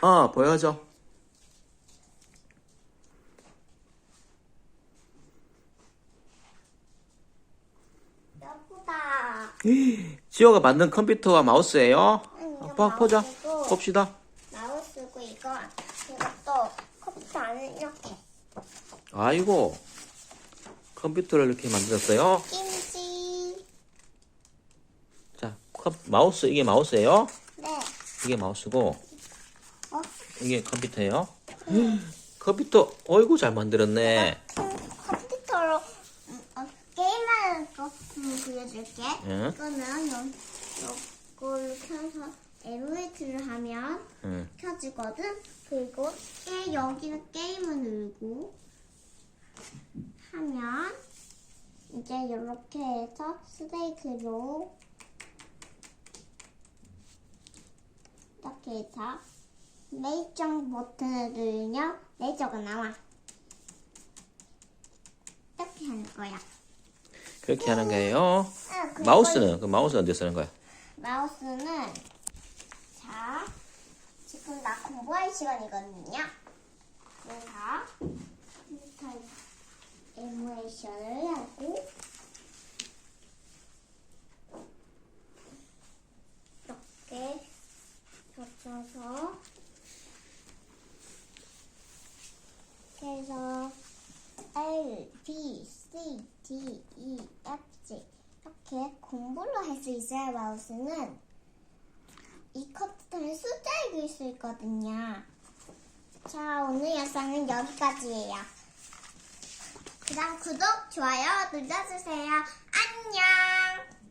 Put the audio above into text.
어, 보여줘. 예쁘다. 지호가 만든 컴퓨터와 마우스예요. 응, 이거 아빠 보자. 마우스고, 봅시다. 마우스고 이거 이것도 컴퓨터 안에 이렇게 아이고. 컴퓨터를 이렇게 만들었어요. 김치. 자, 컴, 마우스, 이게 마우스예요. 네. 이게 마우스고, 어? 이게 컴퓨터예요. 컴퓨터, 어이구, 잘 만들었네. 그 컴퓨터로 음, 어, 게임하는 거 음, 보여줄게. 응. 이거는 요, 요걸로 켜서 에무레이트를 하면 응. 켜지거든. 그리고 게, 여기는 게임을 누르고 하면 이제 이렇게 해서 스테이크로 이렇게 해서 레이저 버튼을 누르면 레이저가 나와. 이렇게 하는 거야. 그렇게 하는 거예요. 아, 그리고 마우스는, 그 마우스 언제 쓰는 거야? 마우스는 자 지금 나 공부할 시간이거든요. 그래서 컴퓨터 에무레이션을 하고 이렇게 이렇게 해서 L, B, C, D, E, F, G 이렇게 공부를 할 수 있어야 마우스는 이 컴퓨터는 숫자 읽을 수 있거든요. 자, 오늘 영상은 여기까지예요. 그다음 구독, 좋아요 눌러주세요. 안녕!